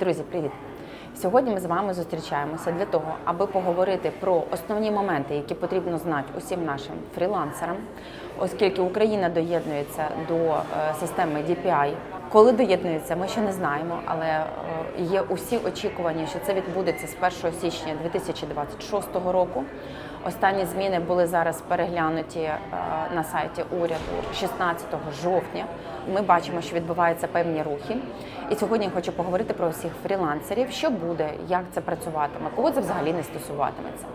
Друзі, привіт! Сьогодні ми з вами зустрічаємося для того, аби поговорити про основні моменти, які потрібно знати усім нашим фрілансерам, оскільки Україна доєднується до е, системи DPI. Коли доєднується, ми ще не знаємо, але е, є усі очікування, що це відбудеться з 1 січня 2026 року. Останні зміни були зараз переглянуті е, на сайті уряду 16 жовтня. Ми бачимо, що відбуваються певні рухи. І сьогодні я хочу поговорити про всіх фрілансерів, що буде, як це працюватиме, кого це взагалі не стосуватиметься.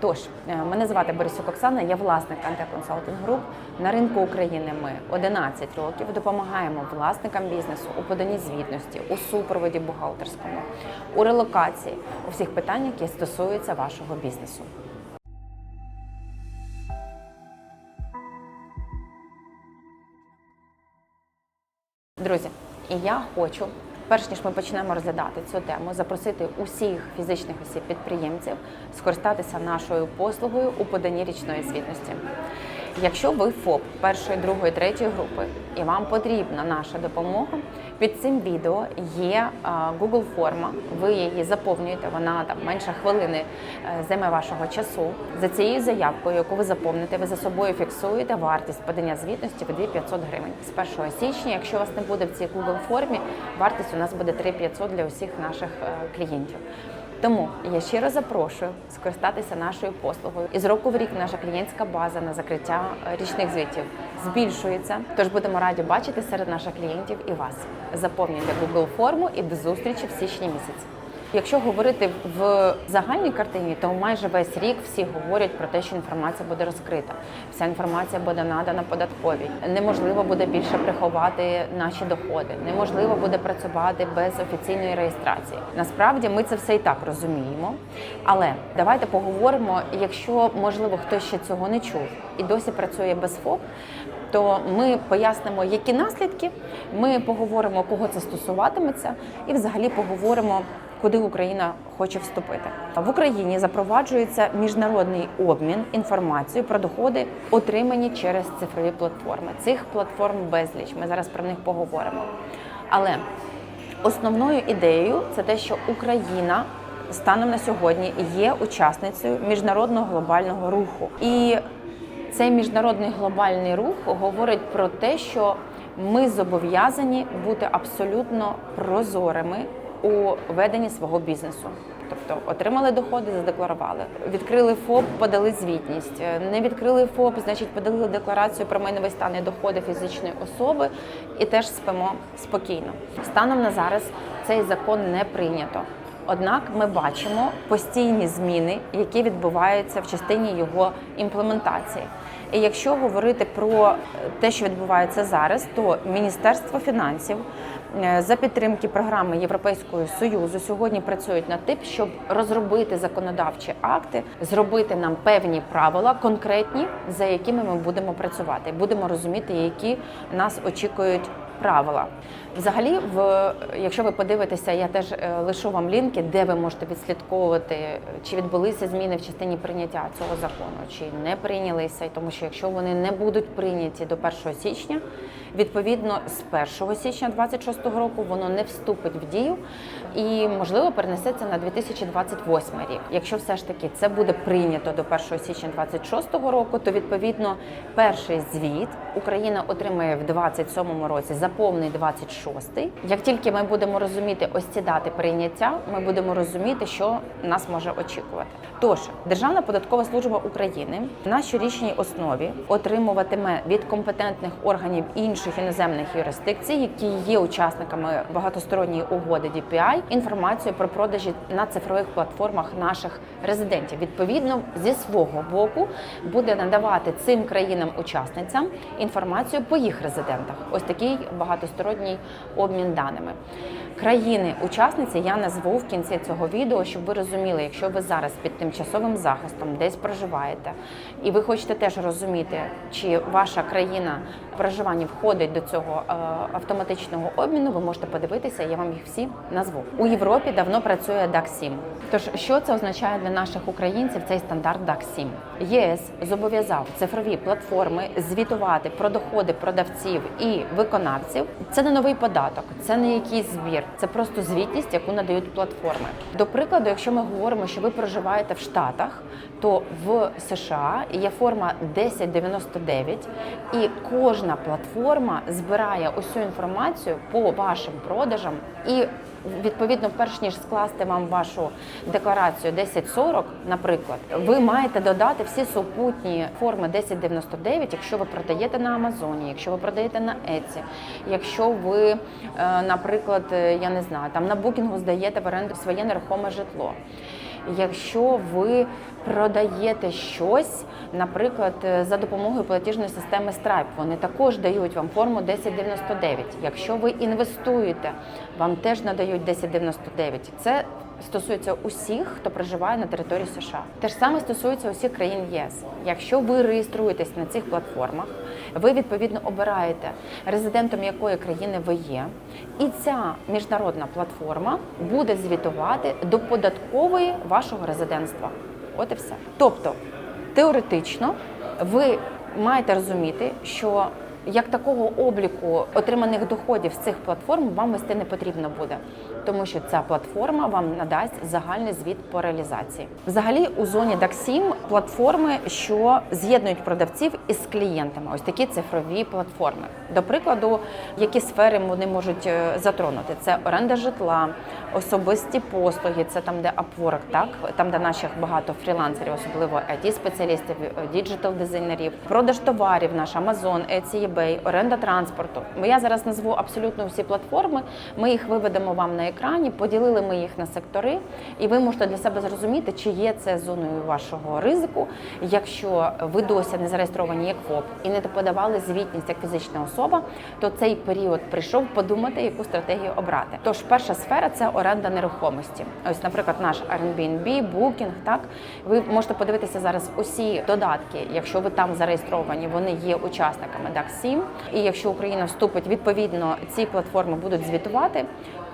Тож, е, мене звати Борисюк Оксана, я власник Анте Консалтинг Груп. На ринку України ми 11 років допомагаємо власникам бізнесу у поданні звітності, у супроводі бухгалтерському, у релокації, у всіх питаннях, які стосуються вашого бізнесу. І я хочу, перш ніж ми почнемо розглядати цю тему, запросити усіх фізичних осіб підприємців скористатися нашою послугою у поданні річної звітності. Якщо ви ФОП першої, другої, третьої групи і вам потрібна наша допомога, під цим відео є Google форма. Ви її заповнюєте. Вона там менше хвилини е, займе вашого часу. За цією заявкою, яку ви заповните, ви за собою фіксуєте вартість подання звітності в 2500 гривень. З 1 січня, якщо вас не буде в цій Google формі, вартість у нас буде 3500 для усіх наших е, клієнтів. Тому я щиро запрошую скористатися нашою послугою. І з року в рік наша клієнтська база на закриття е, річних звітів збільшується. Тож будемо раді бачити серед наших клієнтів і вас. Заповнюйте Google форму і до зустрічі в січні місяці. Якщо говорити в загальній картині, то майже весь рік всі говорять про те, що інформація буде розкрита. Вся інформація буде надана податковій. Неможливо буде більше приховати наші доходи. Неможливо буде працювати без офіційної реєстрації. Насправді ми це все і так розуміємо. Але давайте поговоримо, якщо можливо хтось ще цього не чув і досі працює без ФОП. То ми пояснимо, які наслідки. Ми поговоримо, кого це стосуватиметься, і взагалі поговоримо, куди Україна хоче вступити. В Україні запроваджується міжнародний обмін інформацією про доходи, отримані через цифрові платформи. Цих платформ безліч. Ми зараз про них поговоримо. Але основною ідеєю це те, що Україна станом на сьогодні є учасницею міжнародного глобального руху. І цей міжнародний глобальний рух говорить про те, що ми зобов'язані бути абсолютно прозорими у веденні свого бізнесу. Тобто отримали доходи, задекларували, відкрили ФОП, подали звітність. Не відкрили ФОП, значить подали декларацію про майновий стан і доходи фізичної особи і теж спимо спокійно. Станом на зараз цей закон не прийнято. Однак ми бачимо постійні зміни, які відбуваються в частині його імплементації. І якщо говорити про те, що відбувається зараз, то Міністерство фінансів е, за підтримки програми Європейського союзу сьогодні працюють над тим, щоб розробити законодавчі акти, зробити нам певні правила конкретні, за якими ми будемо працювати. Будемо розуміти, які нас очікують правила. Взагалі, в якщо ви подивитеся, я теж е, лишу вам лінки, де ви можете відслідковувати, чи відбулися зміни в частині прийняття цього закону, чи не прийнялися. Тому що якщо вони не будуть прийняті до 1 січня, відповідно з 1 січня 2026 року воно не вступить в дію і можливо перенесеться на 2028 рік. Якщо все ж таки це буде прийнято до 1 січня 2026 року, то відповідно перший звіт Україна отримає в 2027 році за повний 26-й. Як тільки ми будемо розуміти ось ці дати прийняття, ми будемо розуміти, що нас може очікувати. Тож Державна податкова служба України на щорічній основі отримуватиме від компетентних органів інших іноземних юрисдикцій, які є учасниками багатосторонньої угоди DPI, інформацію про продажі на цифрових платформах наших резидентів. Відповідно, зі свого боку буде надавати цим країнам-учасницям інформацію по їх резидентах. Ось такий багатосторонній обмін даними. Країни-учасниці я назву в кінці цього відео, щоб ви розуміли, якщо ви зараз під тимчасовим захистом десь проживаєте, і ви хочете теж розуміти, чи ваша країна проживання входить до цього е, автоматичного обміну, ви можете подивитися, я вам їх всі назву. У Європі давно працює DAX 7. Тож, що це означає для наших українців цей стандарт DAX 7? ЄС зобов'язав цифрові платформи звітувати про доходи продавців і виконавців. Це не новий податок, це не якийсь збір, це просто звітність, яку надають платформи. До прикладу, якщо ми говоримо, що ви проживаєте в Штатах, то в США є форма 1099, і кожна платформа збирає усю інформацію по вашим продажам і. Відповідно, перш ніж скласти вам вашу декларацію 1040, наприклад, ви маєте додати всі супутні форми 1099, якщо ви продаєте на Амазоні, якщо ви продаєте на Etsy, якщо ви, е, наприклад, е, я не знаю, там на букінгу здаєте в оренду своє нерухоме житло. Якщо ви продаєте щось, наприклад, е, за допомогою платіжної системи Stripe, вони також дають вам форму 1099. Якщо ви інвестуєте, вам теж надають 1099. Це стосується усіх, хто проживає на території США. Те ж саме стосується усіх країн ЄС. Якщо ви реєструєтесь на цих платформах, ви відповідно обираєте резидентом якої країни ви є, і ця міжнародна платформа буде звітувати до податкової вашого резидентства. От і все. Тобто, теоретично, ви маєте розуміти, що як такого обліку отриманих доходів з цих платформ вам вести не потрібно буде, тому що ця платформа вам надасть загальний звіт по реалізації. Взагалі, у зоні DAX7 платформи, що з'єднують продавців із клієнтами, ось такі цифрові платформи. До прикладу, які сфери вони можуть е, затронути: це оренда житла, особисті послуги, це там, де Upwork, так там, де наших багато фрілансерів, особливо it спеціалістів діджитал дизайнерів, продаж товарів, наш Amazon, Etsy, eBay, оренда транспорту. Я зараз назву абсолютно всі платформи. Ми їх виведемо вам на екрані, поділили ми їх на сектори, і ви можете для себе зрозуміти, чи є це зоною вашого ризику. Якщо ви досі не зареєстровані як ФОП і не подавали звітність як фізична особа, то цей період прийшов подумати, яку стратегію обрати. Тож перша сфера це оренда нерухомості. Ось, наприклад, наш Airbnb, Booking, так ви можете подивитися зараз усі додатки, якщо ви там зареєстровані, вони є учасниками DAX 7. І якщо Україна вступить, відповідно ці платформи будуть звітувати.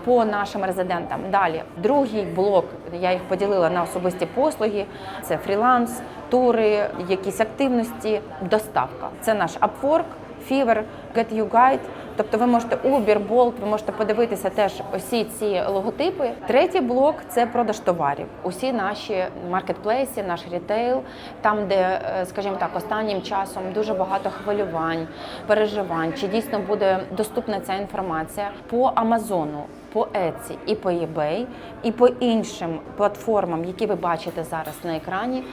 По нашим резидентам далі другий блок я їх поділила на особисті послуги: це фріланс, тури, якісь активності, доставка. Це наш Upwork, Fiverr, Get You Guide. Тобто ви можете Uber, Bolt, ви можете подивитися теж усі ці логотипи. Третій блок це продаж товарів. Усі наші маркетплейси, наш рітейл, там, де, е, скажімо так, останнім часом дуже багато хвилювань, переживань, чи дійсно буде доступна ця інформація по Амазону. По Etsy і по eBay, і по іншим платформам, які ви бачите зараз на екрані.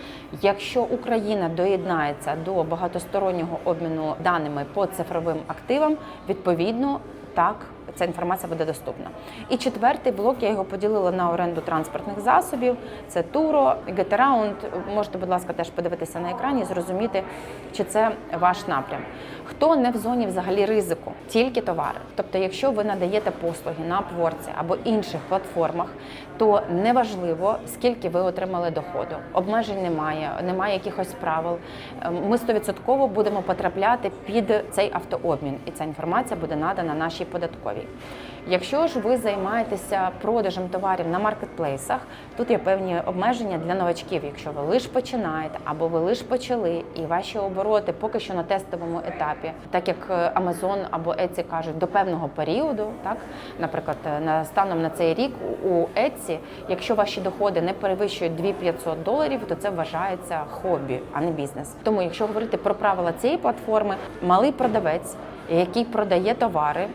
Якщо Україна доєднається до багатостороннього обміну даними по цифровим активам, відповідно так ця інформація буде доступна. І четвертий блок я його поділила на оренду транспортних засобів. Це Туро, GetAround. Можете, будь ласка, теж подивитися на екрані, і зрозуміти, чи це ваш напрям. Хто не в зоні взагалі ризику, тільки товари. Тобто, якщо ви надаєте послуги на Upwork або інших платформах, то неважливо, скільки ви отримали доходу. Обмежень немає, немає якихось правил. Ем, Ми 100% будемо потрапляти під цей автообмін, і ця інформація буде надана нашій податковій. Якщо ж ви займаєтеся продажем товарів на маркетплейсах, тут є певні обмеження для новачків. Якщо ви лише починаєте або ви лише почали, і ваші обороти поки що на тестовому етапі, так як е, Amazon або Etsy кажуть, до певного періоду, так наприклад, е, на станом на цей рік у Etsy, якщо ваші доходи не перевищують 2500 доларів, то це вважається хобі, а не бізнес. Тому, якщо говорити про правила цієї платформи, малий продавець, який продає товари,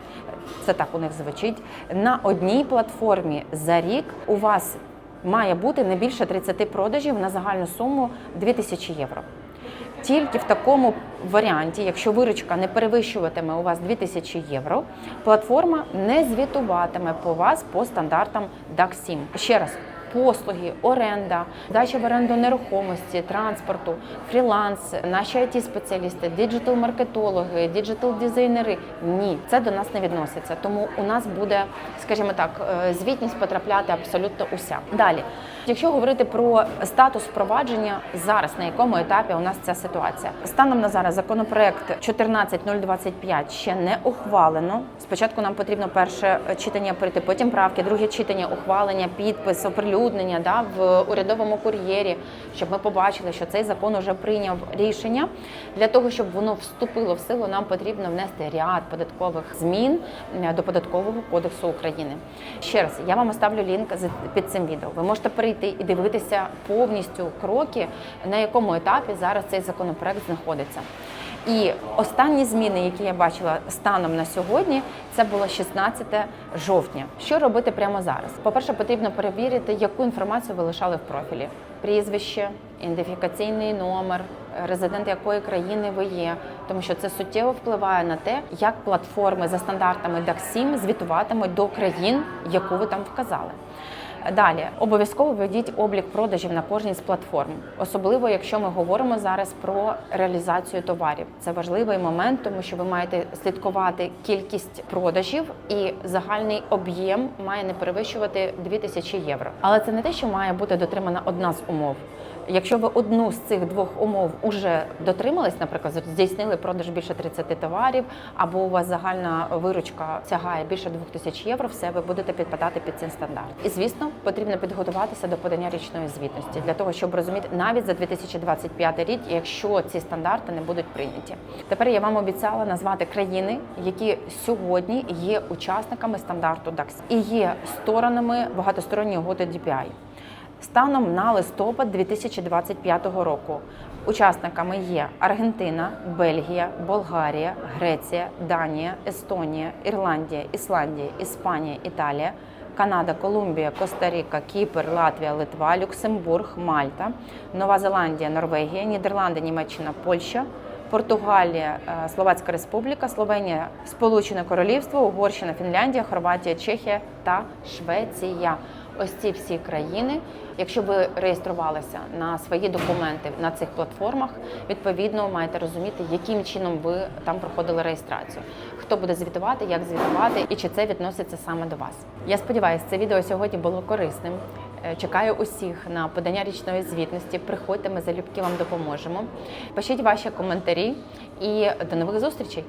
це так у них звучить, на одній платформі за рік у вас має бути не більше 30 продажів на загальну суму 2000 євро. Тільки в такому варіанті, якщо виручка не перевищуватиме у вас 2000 євро, платформа не звітуватиме по вас по стандартам DAX 7. Ще раз, послуги, оренда, дача в оренду нерухомості, транспорту, фріланс, наші it спеціалісти діджитал-маркетологи, діджитал-дизайнери. Ні, це до нас не відноситься. Тому у нас буде, скажімо так, е, звітність потрапляти абсолютно уся. Далі, якщо говорити про статус впровадження зараз, на якому етапі у нас ця ситуація, станом на зараз законопроект 14025 ще не ухвалено. Спочатку нам потрібно перше читання пройти, потім правки, друге читання, ухвалення, підпис, оприлюднення да, в урядовому кур'єрі, щоб ми побачили, що цей закон вже прийняв рішення. Для того, щоб воно вступило в силу, нам потрібно внести ряд податкових змін е, до податкового кодексу України. Ще раз, я вам оставлю лінк під цим відео. Ви можете перейти і дивитися повністю кроки, на якому етапі зараз цей законопроект знаходиться. І останні зміни, які я бачила станом на сьогодні, це було 16 жовтня. Що робити прямо зараз? По-перше, потрібно перевірити, яку інформацію ви лишали в профілі: прізвище, ідентифікаційний номер, резидент якої країни ви є, тому що це суттєво впливає на те, як платформи за стандартами DAX-7 звітуватимуть до країн, яку ви там вказали. Далі обов'язково ведіть облік продажів на кожній з платформ, особливо якщо ми говоримо зараз про реалізацію товарів. Це важливий момент, тому що ви маєте слідкувати кількість продажів і загальний об'єм має не перевищувати 2000 євро. Але це не те, що має бути дотримана одна з умов. Якщо ви одну з цих двох умов уже дотримались, наприклад, здійснили продаж більше 30 товарів, або у вас загальна виручка сягає більше 2000 євро, все ви будете підпадати під цей стандарт. І звісно, потрібно підготуватися до подання річної звітності для того, щоб розуміти навіть за 2025 рік, якщо ці стандарти не будуть прийняті. Тепер я вам обіцяла назвати країни, які сьогодні є учасниками стандарту DAX і є сторонами багатосторонньої угоди DPI. Станом на листопад 2025 року учасниками є Аргентина, Бельгія, Болгарія, Греція, Данія, Естонія, Ірландія, Ісландія, Іспанія, Італія, Канада, Колумбія, Коста-Ріка, Кіпр, Латвія, Литва, Люксембург, Мальта, Нова Зеландія, Норвегія, Нідерланди, Німеччина, Польща. Португалія, е, Словацька Республіка, Словенія, Сполучене Королівство, Угорщина, Фінляндія, Хорватія, Чехія та Швеція. Ось ці всі країни, якщо ви реєструвалися на свої документи на цих платформах, відповідно маєте розуміти, яким чином ви там проходили реєстрацію, хто буде звітувати, як звітувати і чи це відноситься саме до вас. Я сподіваюся, це відео сьогодні було корисним. Е, Чекаю усіх на подання річної звітності. Приходьте, ми залюбки вам допоможемо. Пишіть ваші коментарі і до нових зустрічей.